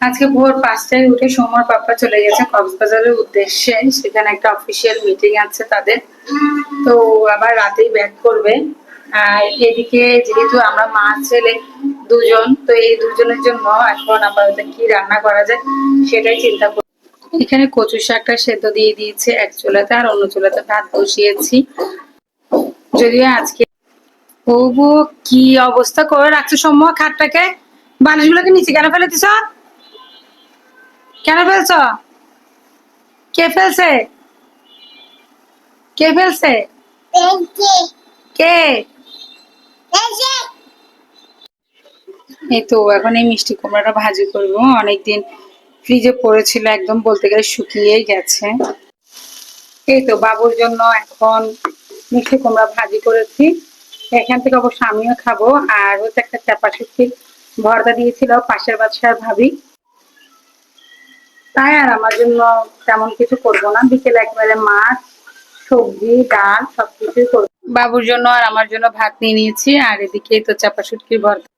আজকে ভোর পাঁচটায় উঠে সোমর পাপা চলে গেছে কক্সবাজারের উদ্দেশ্যে। সেখানে একটা অফিসিয়াল মিটিং আছে তাদের। তো আবার রাতেই ব্যাক করবে। আর এদিকে যেহেতু আমরা মা, ছেলে দুজন, তো এই দুজনের জন্য এখন আপাতত কি রান্না করা যায় সেটাই চিন্তা করি এখানে কচু শাকটা সেদ্ধ দিয়ে দিয়েছে এক চুলাতে আর অন্য চুলাতে ভাত বসিয়েছি। যদিও আজকে বউ কি অবস্থা? করে রাখছো সম্ভব খাটটাকে? বালিশগুলোকে নিচে কেন ফেলে দিছ? কেন ফেলছ? কে ফেলছে? কে ফেলছে? কে? এই তো এখন এই মিষ্টি কুমড়াটা ভাজি করব। অনেকদিন ফ্রিজে পড়েছিল একদম বলতে গেলে শুকিয়েই গেছে। এই তো বাবুর জন্য এখন মিষ্টি কুমড়া ভাজি করেছি। এখান থেকে অবশ্য আমিও খাব। আর হচ্ছে একটা চাপা শুক্তির ভর্তা দিয়েছিল পাশের বাচ্চার ভাবি। তাই আর আমার জন্য তেমন কিছু করব না। বিকেলে একবারে মাছ, সবজি, ডাল, সবকিছুই করব। বাবুর জন্য আর আমার জন্য ভাত নিয়ে নিয়েছি, আর এদিকে তো চাপা শুটকির ভর্তা।